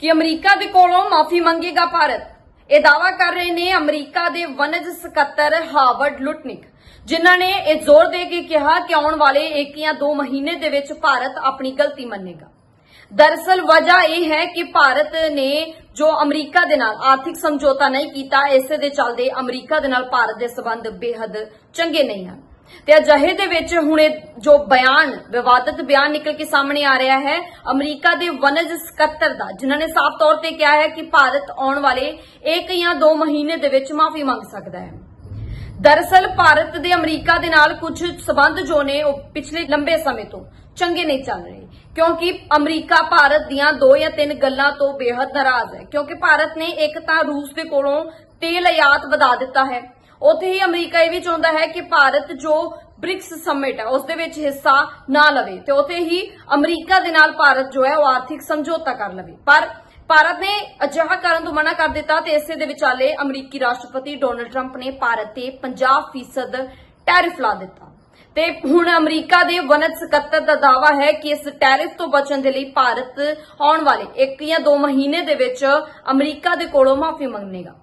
ਕਿ ਅਮਰੀਕਾ ਦੇ ਕੋਲੋਂ ਮਾਫੀ ਮੰਗੇਗਾ ਭਾਰਤ। ਇਹ ਦਾਵਾ ਕਰ ਰਹੇ ਨੇ ਅਮਰੀਕਾ ਦੇ ਵਣਜ ਸਕੱਤਰ ਹਾਰਵਰਡ ਲੁਟਨਿਕ, ਜਿਨ੍ਹਾਂ ਨੇ ਇਹ ਜ਼ੋਰ ਦੇ ਕੇ ਕਿਹਾ ਕਿ ਆਉਣ ਵਾਲੇ ਇੱਕ ਜਾਂ ਦੋ ਮਹੀਨੇ ਦੇ ਵਿੱਚ ਭਾਰਤ ਆਪਣੀ ਗਲਤੀ ਮੰਨੇਗਾ। ਦਰਅਸਲ ਵਜ੍ਹਾ ਇਹ ਹੈ ਕਿ ਭਾਰਤ ਨੇ ਜੋ ਅਮਰੀਕਾ ਦੇ ਨਾਲ ਆਰਥਿਕ ਸਮਝੌਤਾ ਨਹੀਂ ਕੀਤਾ, ਇਸੇ ਦੇ ਚੱਲਦੇ ਅਮਰੀਕਾ ਦੇ ਨਾਲ ਭਾਰਤ ਦੇ ਸਬੰਧ ਬੇहद ਚੰਗੇ ਨਹੀਂ ਹਨ। ਤੇ ਅਜਿਹੇ ਦੇ ਵਿੱਚ ਹੁਣ ਇਹ ਜੋ ਬਿਆਨ, ਵਿਵਾਦਤ ਬਿਆਨ ਨਿਕਲ ਕੇ ਸਾਹਮਣੇ ਆ ਰਿਹਾ ਹੈ, ਅਮਰੀਕਾ ਦੇ ਵਣਜ ਸਕੱਤਰ ਦਾ, ਜਿਨ੍ਹਾਂ ਨੇ ਸਾਫ਼ ਤੌਰ ਤੇ ਕਿਹਾ ਹੈ ਕਿ ਭਾਰਤ ਆਉਣ ਵਾਲੇ ਇੱਕ ਜਾਂ ਦੋ ਮਹੀਨੇ ਦੇ ਵਿੱਚ ਮਾਫੀ ਮੰਗ ਸਕਦਾ ਹੈ। ਦਰਅਸਲ, ਭਾਰਤ ਦੇ ਅਮਰੀਕਾ ਦੇ ਨਾਲ ਕੁਝ ਸਬੰਧ ਜੋ ਨੇ, ਉਹ ਪਿਛਲੇ ਲੰਬੇ ਸਮੇਂ ਤੋਂ ਚੰਗੇ ਨਹੀਂ ਚੱਲ ਰਹੇ, ਕਿਉਂਕਿ ਅਮਰੀਕਾ ਭਾਰਤ ਦੀਆਂ ਦੋ ਜਾਂ ਤਿੰਨ ਗੱਲਾਂ ਤੋਂ ਬੇहद ਨਾਰਾਜ਼ ਹੈ, ਕਿਉਂਕਿ ਭਾਰਤ ਨੇ ਇੱਕ ਤਾਂ ਰੂਸ ਦੇ ਕੋਲੋਂ ਤੇਲ ਆਯਾਤ ਵਧਾ ਦਿੱਤਾ ਹੈ ਉੱਥੇ ਹੀ ਅਮਰੀਕਾ ਇਹ ਵੀ ਚਾਹੁੰਦਾ ਹੈ ਕਿ ਭਾਰਤ ਜੋ ਬ੍ਰਿਕਸ ਸਮਿਟ ਹੈ, ਉਸ ਦੇ ਵਿੱਚ ਹਿੱਸਾ ਨਾ ਲਵੇ ਤੇ ਉੱਥੇ ਹੀ ਅਮਰੀਕਾ ਦੇ ਨਾਲ ਭਾਰਤ ਜੋ ਹੈ ਉਹ ਆਰਥਿਕ ਸਮਝੌਤਾ ਕਰ ਲਵੇ। ਪਰ ਭਾਰਤ ਨੇ ਅਜਿਹਾ ਕਰਨ ਤੋਂ ਮਨਾ ਕਰ ਦਿੱਤਾ ਤੇ ਇਸੇ ਦੇ ਵਿਚਾਲੇ ਅਮਰੀਕੀ ਰਾਸ਼ਟਰਪਤੀ ਡੋਨਲਡ ਟਰੰਪ ਨੇ ਭਾਰਤ ਤੇ 50% ਟੈਰਿਫ ਲਾ ਦਿੱਤਾ। ਤੇ ਹੁਣ ਅਮਰੀਕਾ ਦੇ ਵਣਜ ਸਕੱਤਰ ਦਾ ਦਾਵਾ ਹੈ ਕਿ ਇਸ ਟੈਰਿਫ ਤੋਂ ਬਚਣ ਦੇ ਲਈ ਭਾਰਤ ਆਉਣ ਵਾਲੇ 1 ਜਾਂ 2 ਮਹੀਨੇ ਦੇ ਵਿੱਚ ਅਮਰੀਕਾ ਦੇ ਕੋਲੋਂ ਮਾਫੀ ਮੰਗੇਗਾ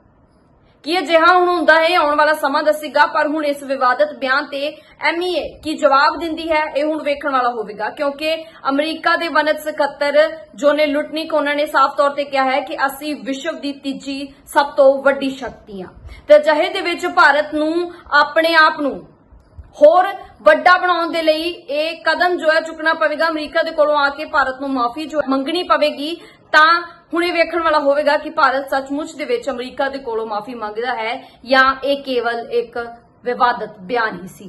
ਕੀ ਅਜਿਹਾ ਹੁਣ ਹੁੰਦਾ ਹੈ, ਆਉਣ ਵਾਲਾ ਸਮਾਂ ਦੱਸੇਗਾ, ਪਰ ਹੁਣ ਇਸ ਵਿਵਾਦਤ ਬਿਆਨ ਤੇ ਐਮਈਏ ਕੀ ਜਵਾਬ ਦਿੰਦੀ ਹੈ, ਇਹ ਹੁਣ ਵੇਖਣ ਵਾਲਾ ਹੋਵੇਗਾ, ਕਿਉਂਕਿ ਅਮਰੀਕਾ ਦੇ ਵਣਜ ਸਕੱਤਰ ਜੋਨੇ ਲੁਟਨਿਕ ਉਹਨਾਂ ਨੇ ਸਾਫ਼ ਤੌਰ ਤੇ ਕਿਹਾ ਹੈ ਕਿ ਅਸੀਂ ਵਿਸ਼ਵ ਦੀ ਤੀਜੀ ਸਭ ਤੋਂ ਵੱਡੀ ਸ਼ਕਤੀ ਹਾਂ। ਤੇ ਅਜਿਹੇ ਦੇ ਵਿੱਚ ਭਾਰਤ ਨੂੰ ਆਪਣੇ ਆਪ ਨੂੰ ਹੋਰ ਵੱਡਾ ਬਣਾਉਣ ਦੇ ਲਈ ਇਹ ਕਦਮ ਜੋ ਹੈ ਚੁੱਕਣਾ ਪਵੇਗਾ। ਅਮਰੀਕਾ ਦੇ ਕੋਲੋਂ ਆ ਕੇ ਭਾਰਤ ਨੂੰ ਮਾਫੀ ਜੋ ਮੰਗਣੀ ਪਵੇਗੀ, ਤਾਂ ਹੁਣ ਇਹ ਵੇਖਣ ਵਾਲਾ ਹੋਵੇਗਾ ਕਿ ਭਾਰਤ ਸੱਚਮੁੱਚ ਦੇ ਵਿੱਚ ਅਮਰੀਕਾ ਦੇ ਕੋਲੋਂ ਮਾਫੀ ਮੰਗਦਾ ਹੈ ਜਾਂ ਇਹ ਕੇਵਲ ਇੱਕ ਵਿਵਾਦਤ ਬਿਆਨ ਹੀ ਸੀ।